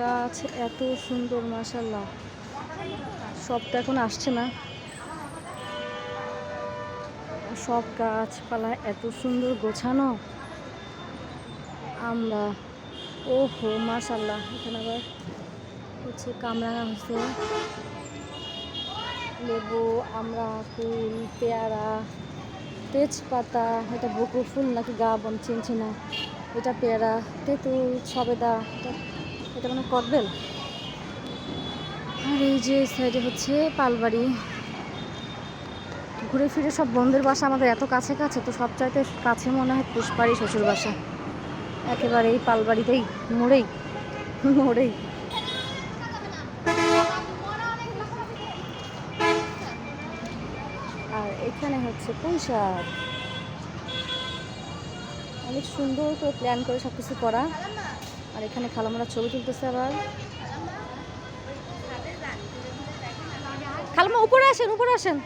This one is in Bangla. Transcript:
গাছ এত সুন্দর মাসাল্লাহ তো এখন আসছে না। সব গাছপালা এত সুন্দর গোছানো। আমরা ও হো মাশাল্লাহ এখানে আবার হচ্ছে কামরাঙা হচ্ছে লেবু, আমরা কুল পেয়ারা, তেজপাতা, এটা বকুল ফুল নাকি গা বন চিনছি না। এটা পেয়ারা, তেঁতুল, সবেদা, এটা এটা মানে কদবেল? আর এই যে সাইডে হচ্ছে পালবাড়ি। ঘুরে ফিরে সব বন্ধুর বাসা আমাদের এত কাছে কাছে, তো সব চাইতে কাছে মনে হয় পুষ্পারি শ্বশুর বাসা। একেবারে এই পালবাড়িতেই, মোড়েই মোড়েই। আর এখানে হচ্ছে পুঁইশাক। অনেক সুন্দর করে প্ল্যান করে সব কিছু করা। আর এখানে খালামারা ছবি তুলতেছে আবার। খালামা উপরে আসেন উপরে আসেন।